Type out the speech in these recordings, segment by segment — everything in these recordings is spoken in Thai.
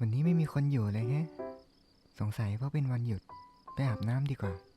วันนี้ไม่มีคนอยู่เลยแฮะ สงสัยเพราะเป็นวันหยุด ไปอาบน้ำดีกว่า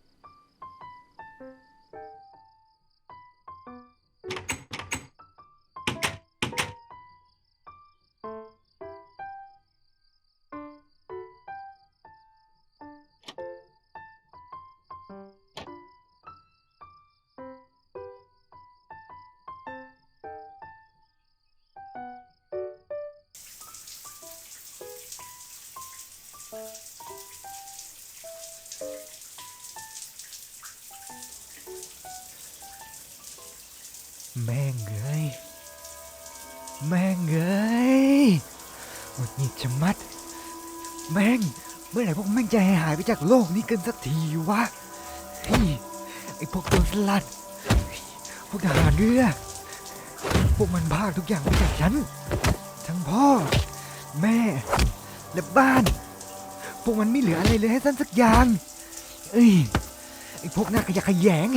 แม่งเอ้ยแม่งเอ้ยหงุดหงิดชะมัด แม่ง เมื่อไหร่พวกแม่งจะหายไปจากโลกนี้กันสักทีวะเฮ้ยไอพวกโจรสลัด พวกทหารเรือ พวกมันพากทุกอย่างไปจากฉัน ทั้งพ่อ แม่ และบ้าน พวกมันไม่เหลืออะไรเลยให้ฉันสักอย่าง เอ้ย ไอพวกหน้าขยะแขยง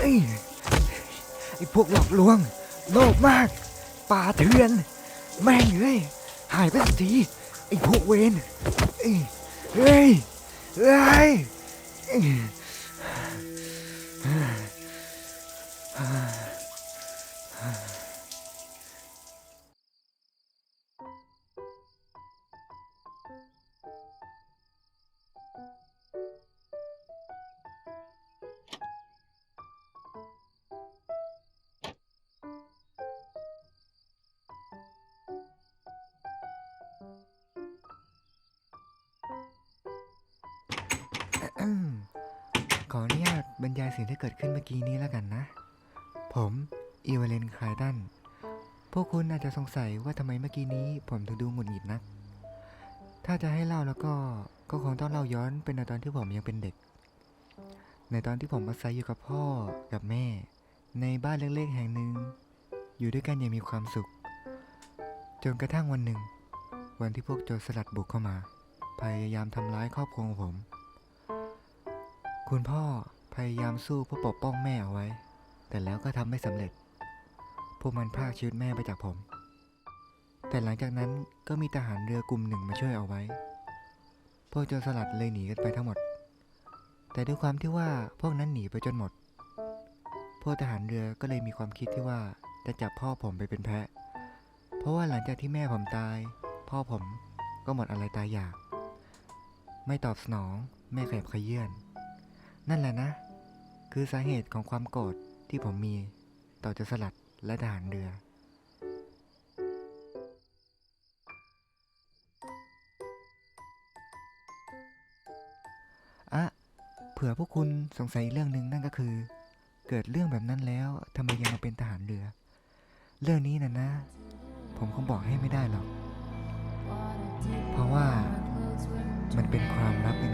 เอ้ย ไอ้พวกหลอกลวง โลภมาก ป่าเถื่อน แม่งเอ้ย หายไปสักที ไอ้พวกเวนเอ้ยเฮ้ยเฮ้ยเอ้ย ขออนุญาตบรรยายสิ่งที่เกิดขึ้นเมื่อกี้นี้แล้วกันนะ ผมอีวาเลนคลายตัน พวกคุณอาจจะสงสัยว่าทำไมเมื่อกี้นี้ผมถึงดูหงุดหงิดนัก ถ้าจะให้เล่าแล้วก็ก็คงต้องเล่าย้อนเป็นในตอนที่ผมยังเป็นเด็ก ในตอนที่ผมอาศัยอยู่กับพ่อกับแม่ ในบ้านเล็กๆแห่งหนึ่ง อยู่ด้วยกันอย่างมีความสุข จนกระทั่งวันหนึ่ง วันที่พวกโจรสลัดบุกเข้ามา พยายามทำร้ายครอบครัวของผม คุณพ่อพยายามสู้เพื่อปกป้องแม่เอาไว้ แต่แล้วก็ทำไม่สำเร็จ พวกมันพากชีวิตแม่ไปจากผม แต่หลังจากนั้นก็มีทหารเรือกลุ่มหนึ่งมาช่วยเอาไว้ พวกโจรสลัดเลยหนีกันไปทั้งหมด แต่ด้วยความที่ว่าพวกนั้นหนีไปจนหมด พวกทหารเรือก็เลยมีความคิดที่ว่าจะจับพ่อผมไปเป็นแพะ เพราะว่าหลังจากที่แม่ผมตาย พ่อผมก็หมดอะไรตายอยาก ไม่ตอบสนอง ไม่ขยับขยื่น นั่นแหละนะ คือสาเหตุของความโกรธที่ผมมีต่อโจรสลัดและทหารเรือ อะเผื่อพวกคุณสงสัยเรื่องหนึ่งนั่นก็คือ เกิดเรื่องแบบนั้นแล้วทำไมยังมาเป็นทหารเรือ เรื่องนี้นะนะ ผมคงบอกให้ไม่ได้หรอก เพราะว่ามันเป็นความลับยังไง